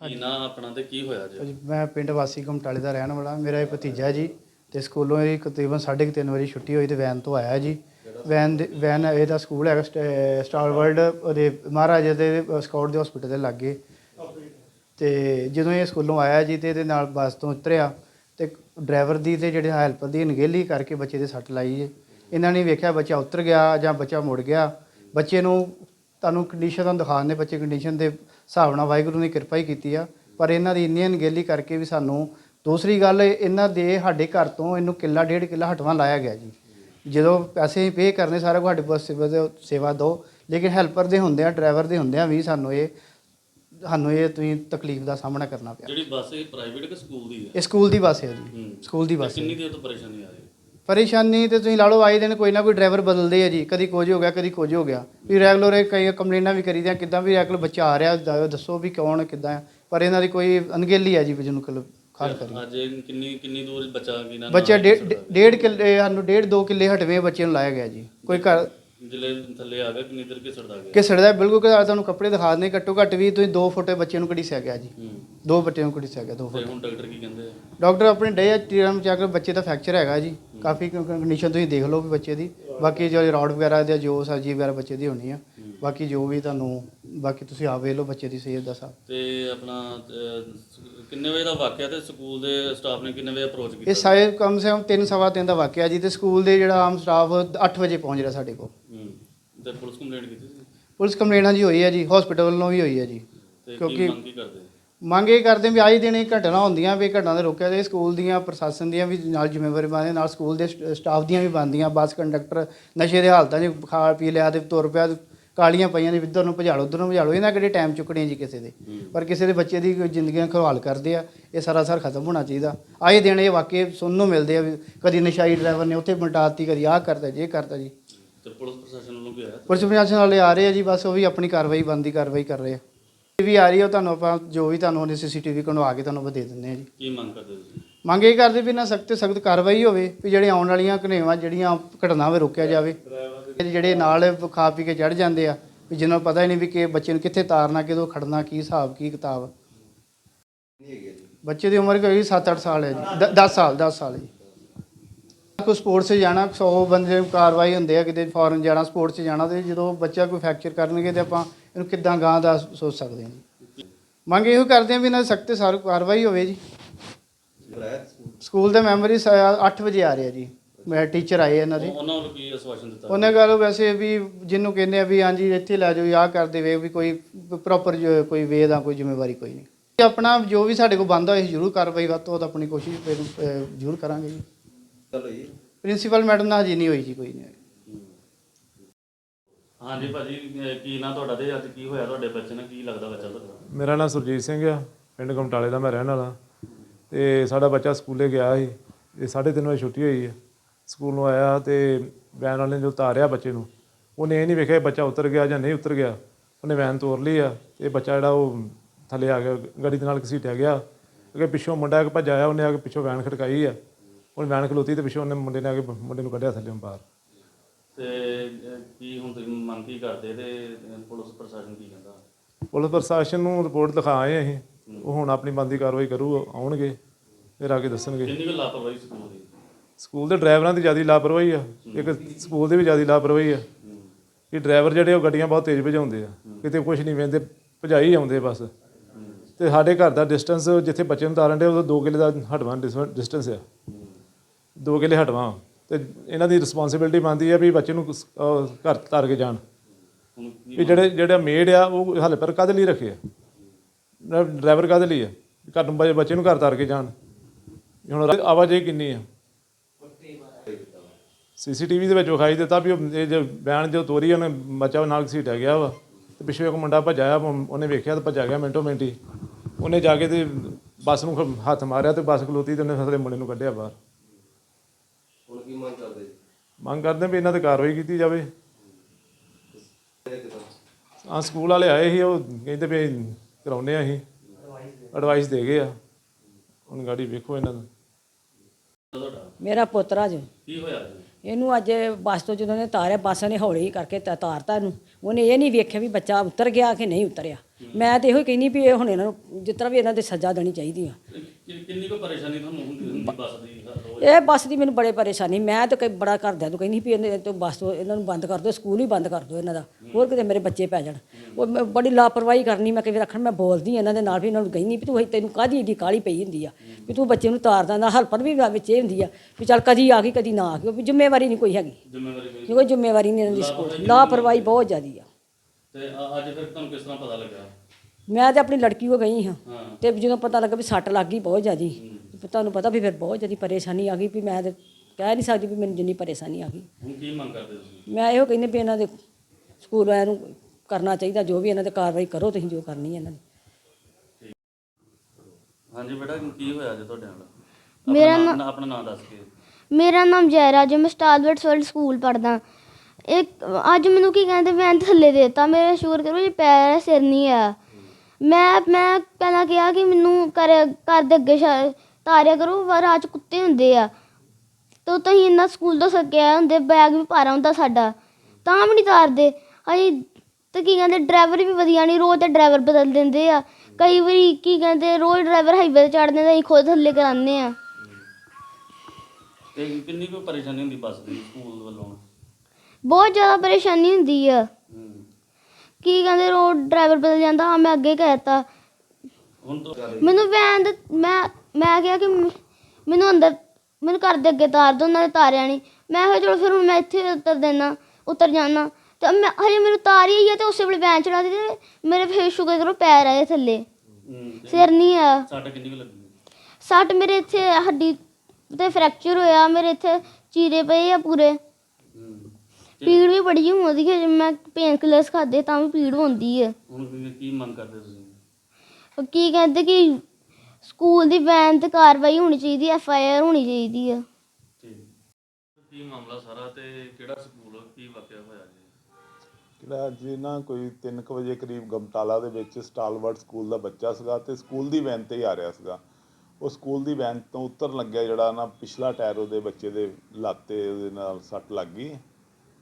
ਕੀ ਨਾਂ ਆਪਣਾ ਤੇ ਕੀ ਹੋਇਆ ਜੀ? ਭਾਜੀ, ਮੈਂ ਪਿੰਡ ਵਾਸੀ ਘਮਟਾਲੇ ਦਾ ਰਹਿਣ ਵਾਲਾ ਮੇਰਾ ਇਹ ਭਤੀਜਾ ਜੀ ਤੇ ਸਕੂਲੋਂ ਇਹ ਤਕਰੀਬਨ 3:30 ਵਜੇ ਛੁੱਟੀ ਹੋਈ ਤੇ ਵੈਨ ਤੋਂ ਆਇਆ ਜੀ। ਵੈਨ ਦੇ- ਵੈਨ ਇਹਦਾ ਸਕੂਲ ਹੈਗਾ ਸਟ- ਸਟਾਰ ਵਰਲਡ ਉਹਦੇ ਮਹਾਰਾਜਾ ਦੇ ਸਕਾਊਟ ਦੇ ਹਸਪੀਟਲ ਦੇ ਲਾਗੇ। ਤੇ ਜਦੋਂ ਇਹ ਸਕੂਲੋਂ ਆਇਆ ਜੀ ਤੇ ਇਹਦੇ ਨਾਲ ਬੱਸ ਤੋਂ ਉਤਰਿਆ ਤੇ ਡਰਾਈਵਰ ਦੀ ਤੇ ਜਿਹੜੇ ਹੈਲਪਰ ਦੀ ਅਣਗਹਿਲੀ ਕਰਕੇ ਬੱਚੇ ਦੇ ਸੱਟ ਲਾਈ ਜੀ। ਇਹਨਾਂ ਨੇ ਵੇਖਿਆ ਬੱਚਾ ਉਤਰ ਗਿਆ ਜਾਂ ਬੱਚਾ ਮੁੜ ਗਿਆ। ਬੱਚੇ ਨੂੰ ਤੁਹਾਨੂੰ ਕੰਡੀਸ਼ਨ ਤੁਹਾਨੂੰ ਦਿਖਾਉਣ ਦੇ ਬੱਚੇ ਕੰਡੀਸ਼ਨ ਦੇ ਹਿਸਾਬ ਨਾਲ ਵਾਹਿਗੁਰੂ ਨੇ ਕਿਰਪਾ ਹੀ ਕੀਤੀ ਆ ਪਰ ਇਹਨਾਂ ਦੀ ਇੰਨੀ ਅਣਗਹਿਲੀ ਕਰਕੇ ਵੀ ਸਾਨੂੰ ਦੂਸਰੀ ਗੱਲ ਇਹਨਾਂ ਦੇ ਸਾਡੇ ਘਰ ਤੋਂ ਇਹਨੂੰ ਕਿੱਲਾ ਡੇਢ ਕਿੱਲਾ ਹਟਵਾ ਲਾਇਆ ਗਿਆ ਜੀ। ਜਦੋਂ ਪੈਸੇ ਪੇ ਕਰਨੇ ਸਾਰਾ ਸਾਡੇ ਕੋਲ ਸੇਵਾ ਦਿਓ- ਸੇਵਾ ਦਿਓ ਲੇਕਿਨ ਹੈਲਪਰ ਦੇ ਹੁੰਦਿਆਂ ਡਰਾਈਵਰ ਦੇ ਹੁੰਦਿਆਂ ਵੀ ਸਾਨੂੰ ਇਹ ਸਾਨੂੰ ਇਹ ਤੁਸੀਂ ਤਕਲੀਫ ਦਾ ਸਾਹਮਣਾ ਕਰਨਾ ਪਿਆ। ਜਿਹੜੀ ਬੱਸ ਇਹ ਪ੍ਰਾਈਵੇਟ ਕਿ ਸਕੂਲ ਦੀ ਹੈ? ਇਹ ਸਕੂਲ ਦੀ ਬੱਸ ਹੈ ਜੀ। ਹੂੰ। ਸਕੂਲ ਦੀ ਬੱਸ ਹੈ। ਕਿੰਨੀ ਦੇਰ ਤੋਂ ਪਰੇਸ਼ਾਨੀ ਆ ਰਹੀ ਪਰੇਸ਼ਾਨੀ ਤੇ ਤੁਸੀਂ ਲਾ ਲਓ ਆਏ ਦਿਨ ਕੋਈ ਨਾ ਕੋਈ ਡਰਾਈਵਰ ਬਦਲਦੇ ਆ ਜੀ। ਕਦੀ ਕੁਝ ਹੋ ਗਿਆ ਕਦੀ ਕੁਝ ਹੋ ਗਿਆ। ਵੀ ਰੈਗੂਲਰ ਇਹ ਕਈ ਕੰਪਲੇਨਾਂ ਵੀ ਕਰੀਦੀਆਂ ਕਿੱਦਾਂ ਵੀ ਰੈਗੂਲਰ ਬੱਚਾ ਆ ਰਿਹਾ ਦੱਸੋ ਵੀ ਕੌਣ ਕਿੱਦਾਂ ਪਰ ਇਹਨਾਂ ਦੀ ਕੋਈ ਅਣਗਹਿਲੀ ਹੈ ਜੀ ਜਿਹਨੂੰ ਕਲ ਖਾਸ ਕਰੀ ਅੱਜ ਇਹ ਕਿੰਨੀ ਕਿੰਨੀ ਦੂਰ ਬੱਚਾ ਕੀ ਨਾ ਬੱਚਾ ਡੇਢ ਡੇਢ ਕਿੱਲੇ ਸਾਨੂੰ ਡੇਢ ਦੋ ਕਿੱਲੇ ਹਟਵੇਂ ਬੱਚੇ ਨੂੰ ਲਾਇਆ ਗਿਆ ਜੀ। ਕੋਈ ਘਰ ਜਿਲੇ ਥੱਲੇ ਆ ਗਿਆ ਕਿੰਨੀ ਦੇਰ ਕੇ ਸੜਦਾ ਗਿਆ? ਕਿ ਸੜਦਾ ਬਿਲਕੁਲ ਕਿ ਤੁਹਾਨੂੰ ਕੱਪੜੇ ਦਿਖਾ ਦਿੰਦੇ ਘੱਟੋ ਘੱਟ ਵੀ ਤੁਸੀਂ 2 ਫੁੱਟ ਬੱਚੇ ਨੂੰ ਘੜੀਸਿਆ ਗਿਆ ਜੀ। ਹੂੰ। ਦੋ ਬੱਚੇ ਨੂੰ ਘੜੀਸਿਆ ਗਿਆ 2 ਤੇ ਫੁੱਟ। ਹੁਣ ਡਾਕਟਰ ਕੀ ਕਹਿੰਦੇ ਆ? ਡਾਕਟਰ ਆਪਣੇ ਡੇ ਟੀਰਮ ਚੈੱਕ ਬੱਚੇ ਦਾ ਫ੍ਰੈਕਚਰ ਹੈਗਾ ਜੀ। ਕਾਫੀ ਕੰਡੀਸ਼ਨ ਤੁਸੀਂ ਦੇਖ ਲਓ ਵੀ ਬੱਚੇ ਦੀ। ਬਾਕੀ ਜੋ ਰੌਡ ਵਗੈਰਾ ਜਾਂ ਜੋ ਸਰਜੀ ਵਗੈਰਾ ਬੱਚੇ ਦੀ ਹੋਣੀ ਆ। ਬਾਕੀ ਜੋ ਵੀ ਤੁਹਾਨੂੰ ਬਾਕੀ ਤੁਸੀਂ ਆਪ ਵੇਖ ਲਓ ਬੱਚੇ ਦੀ ਸਿਹਤ ਦਾ ਸਭ ਤੇ ਆਪਣਾ ਅਹ, ਕਿੰਨੇ ਵਜੇ ਦਾ ਵਾਕਿਆ ਤੇ ਸਕੂਲ ਦੇ ਸਟਾਫ ਨੇ ਕਿੰਨੇ ਵਜੇ ਅਪਰੋਚ ਕੀਤਾ? ਇਹ ਸਾਰੇ ਕਮ ਸੇ ਕਮ 3 ਸਵਾ ਤਿੰਨ ਦਾ ਵਾਕਿਆ ਜੀ। ਤੇ ਸਕੂਲ ਦੇ ਜਿਹੜਾ ਆਮ ਸਟਾਫ 8 ਵਜੇ ਪਹੁੰਚ ਰਿਹਾ ਸਾਡੇ ਕੋਲ। ਤੇ ਪੁਲਿਸ ਕੰਪਲੇਂਟ ਕੀਤੀ ਸੀ? ਪੁਲਿਸ ਕੰਪਲੇਨਾਂ ਜੀ ਹੋਈ ਹੈ ਜੀ ਹਸਪੀਟਲ ਵੱਲੋਂ ਵੀ ਹੋਈ ਹੈ ਜੀ। ਤੇ ਕੀ ਕਿਉਂਕਿ ਮੰਗ ਕੀ ਕਰਦੇ? ਮੰਗ ਇਹ ਕਰਦੇ ਵੀ ਆਈ ਦਿਨ ਇਹ ਘਟਨਾ ਹੁੰਦੀਆਂ ਵੀ ਘਟਨਾ ਦੇ ਰੋਕਿਆ ਜਾਏ ਸਕੂਲ ਦੀਆਂ ਪ੍ਰਸ਼ਾਸਨ ਦੀਆਂ ਵੀ ਨਾਲ ਜ਼ਿੰਮੇਵਾਰੀ ਬਣਦੀ ਨਾਲ ਸਕੂਲ ਦੇ ਸਟ- ਸਟਾਫ ਦੀਆਂ ਵੀ ਬਣਦੀਆਂ ਬੱਸ ਕੰਡਕਟਰ ਨਸ਼ੇ ਦੇ ਹਾਲਤਾਂ 'ਚ ਖਾ ਪੀ ਲਿਆ ਤੇ ਤੁਰ ਪਿਆ ਕਾਲੀਆਂ ਪਈਆਂ ਨੇ ਇੱਧਰ ਨੂੰ ਭਜਾਲੋ ਉੱਧਰ ਨੂੰ ਭਜਾਲੋ ਇਹਨਾਂ ਕਿਹੜੇ ਟਾਈਮ ਚੁੱਕਣੇ ਜੀ ਕਿਸੇ ਦੇ? ਪਰ ਕਿਸੇ ਦੇ ਬੱਚੇ ਦੀ ਕੋਈ ਜ਼ਿੰਦਗੀਆਂ ਖਵਾਲ ਕਰਦੇ ਆ ਇਹ ਸਾਰਾ ਸਾਰ ਖਤਮ ਹੋਣਾ ਚਾਹੀਦਾ। ਆਏ ਦਿਨ ਇਹ ਵਾਕਿਆ ਸੁਣਨ ਨੂੰ ਮਿਲਦੇ ਆ ਵੀ ਕਦੀ ਨਸ਼ਾਈ ਡਰਾਈਵਰ ਨੇ ਉੱਥੇ ਮਟਾਤੀ ਕਦੀ ਆਹ ਕਰਦਾ ਜੇ ਕਰਦਾ ਜੀ। ਤੇ ਪੁਲਿਸ ਪ੍ਰਸ਼ਾਸਨ ਵੱਲੋਂ ਕੀ ਆਇਆ ਪੁਲਿਸ ਪ੍ਰਸ਼ਾਸਨ ਵਾਲੇ ਆ ਰਹੇ ਆ ਜੀ ਬਸ ਉਹ ਵੀ ਆਪਣੀ ਕਾਰਵਾਈ ਬੰਦੀ ਕਾਰਵਾਈ ਕਰ ਰਹੇ ਆ। ਇਹ ਵੀ ਆ ਰਹੀ ਉਹ ਤੁਹਾਨੂੰ ਆਪਾਂ ਜੋ ਵੀ ਤੁਹਾਨੂੰ ਉਹਨੇ ਸੀਸੀਟੀਵੀ ਕਢਵਾ ਕੇ ਤੁਹਾਨੂੰ ਆਪਾਂ ਦੇ ਦਿੰਦੇ ਆ ਜੀ। ਕੀ ਮੰਗ ਕਰਦੇ ਤੁਸੀਂ? ਮੰਗ ਇਹ ਕਰਦੇ ਵੀ ਨਾ ਸਖਤ ਸਖਤ ਕਾਰਵਾਈ ਹੋਵੇ ਵੀ ਜਿਹੜੇ ਆਉਣ ਵਾਲੀਆਂ ਘਨੇਵਾਂ ਜਿਹੜੀਆਂ ਘਟਨਾਵਾਂ ਰੋਕਿਆ ਜਾਵੇ ਜਿਹੜੇ ਨਾਲ ਖਾ ਪੀ ਕੇ ਚੜ ਜਾਂਦੇ ਆ ਵੀ ਜਿਹਨਾਂ ਨੂੰ ਪਤਾ ਹੀ ਨਹੀਂ ਵੀ ਕਿ ਬੱਚੇ ਨੂੰ ਕਿੱਥੇ ਤਾਰਨਾ ਕਿਦੋਂ ਖੜਨਾ ਕੀ ਹਿਸਾਬ ਕੀ ਕਿਤਾਬ। ਬੱਚੇ ਦੀ ਉਮਰ ਕੋਈ 7-8 ਸਾਲ ਹੈ ਜੀ 10 ਸਾਲ 10 ਸਾਲ ਹੈ ਜੀ। ਕੋਈ ਸਪੋਰਟਸ 'ਚ ਜਾਣਾ 100 ਬੰਦੇ ਕਾਰਵਾਈ ਹੁੰਦੇ ਆ ਕਿਤੇ ਫੋਰਨ ਜਾਣਾ ਸਪੋਰਟਸ 'ਚ ਜਾਣਾ ਤੇ ਜਦੋਂ ਬੱਚਾ ਕੋਈ ਫ੍ਰੈਕਚਰ ਕਰਨਗੇ ਤੇ ਆਪਾਂ ਇਹਨੂੰ ਕਿੱਦਾਂ ਗਾਂ ਦਾ ਸੋਚ ਸਕਦੇ ਹਾਂ ਜੀ। ਮੰਗ ਇਹੋ ਕਰਦੇ ਆ ਵੀ ਇਹਨਾਂ ਸਖਤ ਸਾਰ ਕਾਰਵਾਈ ਹੋਵੇ ਜੀ। ਸਕੂਲ ਦੇ ਮੈਂਬਰ ਹੀ 8 ਵਜੇ ਆ ਰਹੇ ਆ ਜੀ। ਮੈਂ ਟੀਚਰ ਆਏ ਇਹਨਾਂ ਦੇ। ਉਹਨਾਂ ਵੱਲੋਂ ਕੀ ਆਸ਼ਵਾਸਨ ਦਿੱਤਾ? ਉਹਨੇ ਗੱਲ ਵੈਸੇ ਵੀ ਜਿਹਨੂੰ ਕਹਿੰਦੇ ਆ ਵੀ ਹਾਂਜੀ ਇੱਥੇ ਲੈ ਜਾਓ ਆਹ ਕਰਦੇ ਵੇ ਵੀ ਕੋਈ ਪ੍ਰੋਪਰ ਕੋਈ ਵੇ ਦਾ ਕੋਈ ਜ਼ਿੰਮੇਵਾਰੀ ਕੋਈ ਨਹੀਂ। ਆਪਣਾ ਜੋ ਵੀ ਸਾਡੇ ਕੋਲ ਬੰਦਾ ਹੋਏ ਜ਼ਰੂਰ ਕਾਰਵਾਈ ਵੱਧ ਤੋਂ ਵੱਧ ਆਪਣੀ ਕੋਸ਼ਿਸ਼ ਜ਼ਰੂਰ ਕਰਾਂਗੇ ਜੀ। ਚਲੋ ਜੀ ਪ੍ਰਿੰਸੀਪਲ ਮੈਡਮ ਨਾਲ ਹਜੇ ਨਹੀਂ ਹੋਈ ਜੀ ਕੋਈ ਨਹੀਂ। ਹਾਂਜੀ ਭਾਜੀ ਅਹ ਕੀ ਨਾਂ ਤੁਹਾਡਾ ਤੇ ਅੱਜ ਕੀ ਹੋਇਆ ਤੁਹਾਡੇ ਬੱਚੇ ਨਾਲ? ਕੀ ਲੱਗਦਾ ਬੱਚਾ ਤੁਹਾਡਾ? ਮੇਰਾ ਨਾਮ ਸੁਰਜੀਤ ਸਿੰਘ ਆ ਪਿੰਡ ਗਮਟਾਲੇ ਦਾ ਮੈਂ ਰਹਿਣ ਵਾਲਾ। ਤੇ ਸਾਡਾ ਬੱਚਾ ਸਕੂਲੇ ਗਿਆ ਸੀ ਤੇ 3:30 ਵਜੇ ਛੁੱਟੀ ਹੋਈ ਹੈ ਸਕੂਲੋਂ ਆਇਆ ਤੇ ਵੈਨ ਵਾਲੇ ਨੇ ਜੋ ਉਤਾਰਿਆ ਬੱਚੇ ਨੂੰ ਉਹਨੇ ਇਹ ਨਹੀਂ ਵੇਖਿਆ ਬੱਚਾ ਉਤਰ ਗਿਆ ਜਾਂ ਨਹੀਂ ਉਤਰ ਗਿਆ। ਉਹਨੇ ਵੈਨ ਤੋਰ ਲਈ ਆ ਤੇ ਬੱਚਾ ਜਿਹੜਾ ਉਹ ਥੱਲੇ ਆ ਗਿਆ ਗੱਡੀ ਦੇ ਨਾਲ ਘਸੀਟਿਆ ਗਿਆ। ਅੱਗੇ ਪਿੱਛੋਂ ਮੁੰਡਾ ਇੱਕ ਭੱਜ ਆਇਆ ਉਹਨੇ ਆ ਕੇ ਪਿੱਛੋਂ ਵੈਨ ਖੜਕਾਈ ਆ। ਉਹਨੇ ਵੈਨ ਖਲੋਤੀ ਤੇ ਪਿੱਛੋਂ ਉਹਨੇ ਮੁੰਡੇ ਨੇ ਆ ਕੇ ਮੁੰਡੇ ਨੂੰ ਕੱਢਿਆ ਥੱਲੇ ਬਾਹਰ। ਤੇ ਅਹ ਕੀ ਹੁਣ ਤੁਸੀਂ ਮੰਗ ਕੀ ਕਰਦੇ ਤੇ ਅਹ ਪੁਲਿਸ ਪ੍ਰਸ਼ਾਸਨ ਕੀ ਕਹਿੰਦਾ? ਪੁਲਿਸ ਪ੍ਰਸ਼ਾਸਨ ਨੂੰ ਰਿਪੋਰਟ ਲਿਖਾ ਆਏ ਅਸੀਂ। ਉਹ ਹੁਣ ਆਪਣੀ ਬੰਦੀ ਕਾਰਵਾਈ ਕਰੂ ਆਉਣਗੇ ਫਿਰ ਆ ਕੇ ਦੱਸਣਗੇ। ਕਿੰਨੀ ਕੁ ਲਾਪਰਵਾਹੀ ਸਕੂਲ ਦੀ? ਸਕੂਲ ਦੇ ਡਰਾਈਵਰਾਂ ਦੀ ਜ਼ਿਆਦਾ ਲਾਪਰਵਾਹੀ ਆ। ਇੱਕ ਸਕੂਲ ਦੀ ਵੀ ਜ਼ਿਆਦਾ ਲਾਪਰਵਾਹੀ ਆ। ਕਿ ਡਰਾਈਵਰ ਜਿਹੜੇ ਉਹ ਗੱਡੀਆਂ ਬਹੁਤ ਤੇਜ਼ ਭਜਾਉਂਦੇ ਆ। ਕਿਤੇ ਕੁਝ ਨਹੀਂ ਵੇਂਦੇ ਭਜਾਈ ਆਉਂਦੇ ਬਸ। ਤੇ ਸਾਡੇ ਘਰ ਦਾ ਡਿਸਟੈਂਸ ਜਿੱਥੇ ਬੱਚੇ ਨੂੰ ਤਾਰਨ ਦੇ ਉਹ 2 ਕਿਲੇ ਦਾ ਹਟਵਾਂ ਡਿਸਟੈਂਸ ਆ। 2 ਕਿਲੇ ਹਟਵਾਂ। ਤੇ ਇਹਨਾਂ ਦੀ ਰਿਸਪੌਂਸਿਬਿਲਟੀ ਬਣਦੀ ਆ ਵੀ ਬੱਚੇ ਨੂੰ ਅਹ ਘਰ ਤਾਰ ਕੇ ਜਾਣ। ਵੀ ਜਿਹੜੇ ਜਿਹੜਾ ਮੇਡ ਆ ਉਹ ਹਾਲੇ ਪਰ ਕਾਹਦੇ ਲਈ ਰੱਖੇ ਆ? ਡਰਾਈਵਰ ਕਾਹਦੇ ਲਈ ਆ? ਘਰ ਨੂੰ ਬੱਚੇ- ਬੱਚੇ ਨੂੰ ਘਰ ਤਾਰ ਕੇ ਜਾਣ। ਵੀ ਹੁਣ ਆਵਾਜਾਈ ਕਿੰਨੀ ਆ? ਸੀਸੀਟੀਵੀ ਦੇ ਵਿੱਚ ਵਿਖਾਈ ਦਿੱਤਾ ਵੀ ਉਹ ਇਹ ਜੋ ਬਿਆਨ ਜੋ ਤੋਰੀ ਉਹਨੇ ਬੱਚਾ ਨਾਲ ਘਸੀਟਿਆ ਗਿਆ ਵਾ। ਤੇ ਪਿੱਛੇ ਇੱਕ ਮੁੰਡਾ ਭੱਜਿਆ ਉਹਨੇ ਵੇਖਿਆ ਤੇ ਭੱਜਾ ਗਿਆ ਮਿੰਟੋ ਮਿੰਟੀ ਉਹਨੇ ਜਾ ਕੇ ਤੇ ਬੱਸ ਨੂੰ ਖ- ਹੱਥ ਮਾਰਿਆ ਤੇ ਬੱਸ ਖਲੋਤੀ ਤੇ ਉਹਨੇ ਫਸਲੇ ਮੁੰਡੇ ਨੂੰ ਕੱਢਿਆ ਬਾਹਰ ਹੁਣ ਕੀ ਮੰਗ ਕਰਦੇ ਜੀ ਮੰਗ ਕਰਦੇ ਵੀ ਇਹਨਾਂ ਤੇ ਕਾਰਵਾਈ ਕੀਤੀ ਜਾਵੇ। ਆ ਸਕੂਲ ਵਾਲੇ ਆਏ ਸੀ ਉਹ ਕਹਿੰਦੇ ਵੀ ਕਰਾਉਨੇ ਆ ਅਸੀਂ। ਐਡਵਾਈਸ ਦੇ ਗਏ ਆ। ਹੁਣ ਗਾੜੀ ਵੇਖੋ ਇਹਨਾਂ ਦਾ। ਮੇਰਾ ਪੋਤਰਾ ਜੀ ਕੀ ਹੋਇਆ? ਜੀ ਇਹਨੂੰ ਅੱਜ ਬੱਸ ਤੋਂ ਜਦੋਂ ਨੇ ਤਾਰਿਆ ਬੱਸ ਨੇ ਹੌਲੀ ਕਰਕੇ ਤਾ- ਤਾਰਤਾ ਇਹਨੂੰ। ਉਹਨੇ ਇਹ ਨਹੀਂ ਵੇਖਿਆ ਵੀ ਬੱਚਾ ਉਤਰ ਗਿਆ ਕਿ ਨਹੀਂ ਉਤਰਿਆ। ਮੈਂ ਤੇ ਇਹੋ ਹੀ ਕਹਿੰਦੀ ਵੀ ਇਹ ਹੁਣ ਇਹਨਾਂ ਨੂੰ ਜਿਸ ਤਰ੍ਹਾਂ ਵੀ ਇਹਨਾਂ ਦੇ ਸਜ਼ਾ ਦੇਣੀ ਚਾਹੀਦੀ ਆ। ਕਿੰਨੀ ਕੋ ਪਰੇਸ਼ਾਨੀ ਤੁਹਾਨੂੰ ਹੁੰਦੀ ਹੁੰਦੀ ਬੱਸ ਦੀ? ਇਹ ਬੱਸ ਦੀ ਮੈਨੂੰ ਬੜੇ ਪਰੇਸ਼ਾਨੀ ਮੈਂ ਤਾਂ ਕਈ ਬੜਾ ਕਰਦਿਆਂ ਤੋਂ ਕਹਿੰਦੀ ਵੀ ਇਹਨੇ ਤੋਂ ਬੱਸ ਤੋਂ ਇਹਨਾਂ ਨੂੰ ਬੰਦ ਕਰ ਦਿਓ ਸਕੂਲ ਹੀ ਬੰਦ ਕਰ ਦਿਓ ਇਹਨਾਂ ਦਾ ਹੋਰ ਕਿਤੇ ਮੇਰੇ ਬੱਚੇ ਪੈ ਜਾਣ। ਉਹ ਮੈਂ ਬੜੀ ਲਾਪਰਵਾਹੀ ਕਰਨੀ ਮੈਂ ਕਈ ਵਾਰ ਆਖਣ ਮੈਂ ਬੋਲਦੀ ਇਹਨਾਂ ਦੇ ਨਾਲ ਵੀ ਇਹਨਾਂ ਨੂੰ ਕਹਿੰਦੀ ਵੀ ਤੂੰ ਤੈਨੂੰ ਕਾਹਦੀ ਏਡੀ ਕਾਲੀ ਪਈ ਹੁੰਦੀ ਆ ਵੀ ਤੂੰ ਬੱਚੇ ਨੂੰ ਤਾਰ ਦਿੰਦਾ ਹਲਪਰ ਵੀ ਵਿੱਚ ਇਹ ਹੁੰਦੀ ਆ ਵੀ ਚੱਲ ਕਦੀ ਆ ਗਈ ਕਦੀ ਨਾ ਆ ਗਈ ਵੀ ਜ਼ਿੰਮੇਵਾਰੀ ਨਹੀਂ ਕੋਈ ਹੈਗੀ। ਜ਼ਿੰਮੇਵਾਰੀ ਕੋਈ ਜ਼ਿੰਮੇਵਾਰੀ ਨਹੀਂ ਇਹਨਾਂ ਦੀ ਸਕੂਲ ਲਾਪਰਵਾਹੀ ਬਹੁਤ ਜ਼ਿਆਦੀ ਆ। ਤੇ ਅੱਜ ਫਿਰ ਤੁਹਾਨੂੰ ਕਿਸ ਤਰ੍ਹਾਂ ਪਤਾ ਲੱਗਾ? ਮੈਂ ਤੇ ਆਪਣੀ ਲੜਕੀ ਕੋ ਗਈ ਹਾਂ ਤੇ ਜਦੋਂ ਪਤਾ ਲੱਗਾ ਵੀ ਸੱਟ ਲੱਗ ਗਈ ਬਹੁਤ ਜ਼ਿਆਦੀ। ਤੇ ਤੁਹਾਨੂੰ ਪਤਾ ਵੀ ਫਿਰ ਬਹੁਤ ਜ਼ਿਆਦੀ ਪਰੇਸ਼ਾਨੀ ਆ ਗਈ ਵੀ ਮੈਂ ਤੇ ਕਹਿ ਨਹੀਂ ਸਕਦੀ ਵੀ ਮੈਨੂੰ ਜਿੰਨੀ ਪਰੇਸ਼ਾਨੀ ਆ ਗਈ। ਹੁਣ ਕੀ ਮੰਗ ਕਰਦੇ ਤੁਸੀਂ? ਮੈਂ ਇਹੋ ਕਹਿੰਦੀ ਵੀ ਇਹਨਾਂ ਦੇ ਸਕੂਲ ਵਾਲਿਆਂ ਨੂੰ ਕਰਨਾ ਚਾਹੀਦਾ ਜੋ ਵੀ ਇਹਨਾਂ ਤੇ ਕਾਰਵਾਈ ਕਰੋ ਤੁਸੀਂ ਜੋ ਕਰਨੀ ਹੈ ਇਹਨਾਂ ਦੀ। ਹਾਂਜੀ ਬੇਟਾ ਕੀ ਹੋਇਆ ਅੱਜ ਤੁਹਾਡੇ ਨਾਲ? ਮੇਰਾ ਆਪਣਾ ਨਾਂ- ਨਾਂ- ਆਪਣਾ ਨਾਮ ਦੱਸ ਕੇ। ਮੇਰਾ ਨਾਮ ਜੈਰਾਜ ਹੈ ਮੈਂ ਸਟਾਰਵਰਡਸ ਵਰਲਡ ਸਕੂਲ ਪੜਦਾ ਇੱਕ ਅੱਜ ਮੈਨੂੰ ਕੀ ਕਹਿੰਦੇ ਮੈਂ ਥੱਲੇ ਦੇ ਦਿੱਤਾ ਮੇਰੇ ਸ਼ੂਗਰ ਕਰੋ ਜੀ ਪੈਰ ਹੈ, ਸਿਰ ਨਹੀਂ ਆ। ਮੈਂ ਮੈਂ ਪਹਿਲਾਂ ਕਿਹਾ ਕਿ ਮੈਨੂੰ ਕਰ ਘਰ ਦੇ ਅੱਗੇ ਸ਼ਾ- ਤਾਰਿਆ ਕਰੋ ਪਰ 'ਚ ਕੁੱਤੇ ਹੁੰਦੇ ਆ। ਤੋ ਤੁਸੀਂ ਇੰਨਾ ਸਕੂਲ ਤੋਂ ਸੱਕਿਆ ਹੁੰਦੇ ਬੈਗ ਵੀ ਭਾਰਾ ਹੁੰਦਾ ਸਾਡਾ। ਤਾਂ ਵੀ ਨਹੀਂ ਤਾਰਦੇ। ਅਸੀਂ ਤੇ ਕੀ ਕਹਿੰਦੇ ਡਰਾਈਵਰ ਵੀ ਵਧੀਆ ਨਹੀਂ ਰੋਜ਼ ਤੇ ਡਰਾਈਵਰ ਬਦਲ ਦਿੰਦੇ ਆ। ਕਈ ਵਾਰੀ ਕੀ ਕਹਿੰਦੇ ਰੋਜ਼ ਡਰਾਈਵਰ ਹਾਈਵੇ ਤੇ ਚੜ੍ਹ ਦਿੰਦਾ ਅਸੀਂ ਖੁਦ ਥੱਲੇ ਕਰਾਉਂਦੇ ਆ। ਤੇ ਕਿੰਨੀ ਕੋ ਪਰੇਸ਼ਾਨੀ ਹੁੰਦੀ ਬੱਸ ਦੀ ਸਕੂਲ ਵੱਲੋਂ? ਬਹੁਤ ਜ਼ਿਆਦਾ ਪਰੇਸ਼ਾਨੀ ਹੁੰਦੀ ਆ। ਕੀ ਕਹਿੰਦੇ ਰੋਡ ਡਰਾਈਵਰ ਬਦਲ ਜਾਂਦਾ ਹਾਂ ਮੈਂ ਅੱਗੇ ਕਹਿਤਾ। ਹੁਣ ਤੋਂ ਮੈਨੂੰ ਵੈਨ ਦੇ ਮੈਂ ਮੈਂ ਕਿਹਾ ਕਿ ਮ- ਮੈਨੂੰ ਅੰਦਰ ਮੈਨੂੰ ਘਰ ਦੇ ਅੱਗੇ ਤਾਰ ਦੋ ਉਹਨਾਂ ਨੇ ਤਾਰਿਆ ਨਹੀਂ ਮੈਂ ਕਿਹਾ ਚਲੋ ਫਿਰ ਹੁਣ ਮੈਂ ਇੱਥੇ ਉਤਰ ਦੇਣਾ ਉਤਰ ਜਾਣਾ ਤੇ ਮੈਂ ਹਰੇ ਮੈਨੂੰ ਤਾਰੀ ਹੀ ਆ ਤੇ ਉਸੇ ਵੇਲੇ ਵੈਨ ਚੜਾ ਦਿੱਤੀ ਤੇ ਮੇਰੇ ਫੇਸ ਸ਼ੁਕਰ ਕਰੋ ਪੈਰ ਆਏ ਥੱਲੇ। ਹੂੰ ਸਿਰ ਨਹੀਂ ਆ। ਸੱਟ ਕਿੰਨੀ ਕੁ ਲੱਗੀ? ਸੱਟ ਮੇਰੇ ਇੱਥੇ ਹੱਡੀ ਤੇ ਫ੍ਰੈਕਚਰ ਹੋਇਆ ਮੇਰੇ ਇੱਥੇ ਚੀਰੇ ਪਏ ਆ ਪੂਰੇ। ਹੂੰ ਪੀੜ ਵੀ ਬੜੀ ਹੁੰਦੀ ਹੈ ਜੇ ਮੈਂ ਪੇਨ ਕਿਲਰਸ ਖਾਦੇ ਤਾਂ ਵੀ ਪੀੜ ਹੁੰਦੀ ਹੈ। ਹੁਣ ਕੀ- ਕੀ ਮੰਗ ਕਰਦੇ ਤੁਸੀਂ? ਉਹ ਕੀ ਕਹਿੰਦੇ ਕਿ ਸਕੂਲ ਦੀ ਵੈਨ ਤੇ ਕਾਰਵਾਈ ਹੋਣੀ ਚਾਹੀਦੀ ਐਫ ਆਈ ਆਰ ਹੋਣੀ ਚਾਹੀਦੀ ਆ ਠੀਕ। ਕੀ ਮਾਮਲਾ ਸਾਰਾ ਤੇ ਕਿਹੜਾ ਸਕੂਲ ਕੀ ਵਾਕਿਆ ਹੋਇਆ ਜੀ? ਜਿਹੜਾ ਅੱਜ ਨਾ ਕੋਈ 3:00 ਵਜੇ ਕਰੀਬ ਗਮਟਾਲਾ ਦੇ ਵਿੱਚ ਸਟਾਲਵਰਡ ਸਕੂਲ ਦਾ ਬੱਚਾ ਸੀਗਾ ਤੇ ਸਕੂਲ ਦੀ ਵੈਨ ਤੇ ਹੀ ਆ ਰਿਹਾ ਸੀਗਾ। ਉਹ ਸਕੂਲ ਦੀ ਵੈਨ ਤੋਂ ਉਤਰਨ ਲੱਗਿਆ ਜਿਹੜਾ ਨਾ ਪਿਛਲਾ ਟਾਇਰ ਉਹਦੇ ਬੱਚੇ ਦੇ ਲਾਤੇ ਉਹਦੇ ਨਾਲ ਸੱਟ ਲੱਗ ਗਈ।